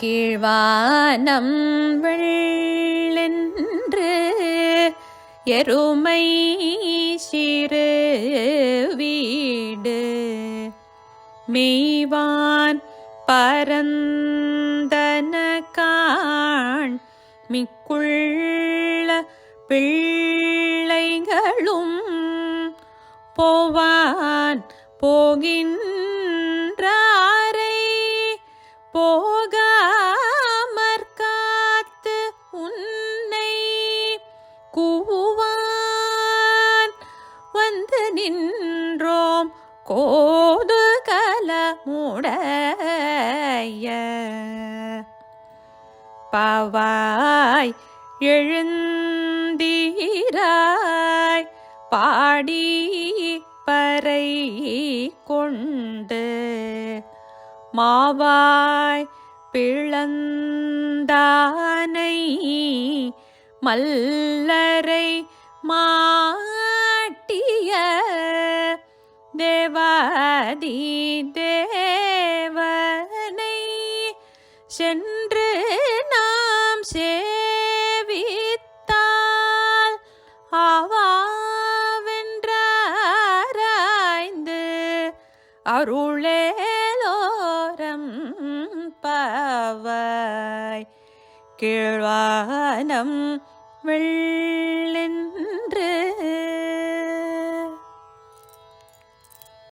கீழ்வானம் வெள்ளென்று எருமை சிறு வீடு. மெய்வான் பரந்தன காண் மிக்குள்ள பிள்ளைகளும் போவான் போகின் கோது கலமுடைய பவாய் எழுந்தீராய் பாடி பறை கொண்டு மாவாய் பிளந்தானை மல்லரை மா ஆதி தேவனை சென்று நாம் சேவித்தால் ஆவாவென்றாராய்ந்து அருளேலோரம் பாவாய். கீழ்வானம் வெள்ளென்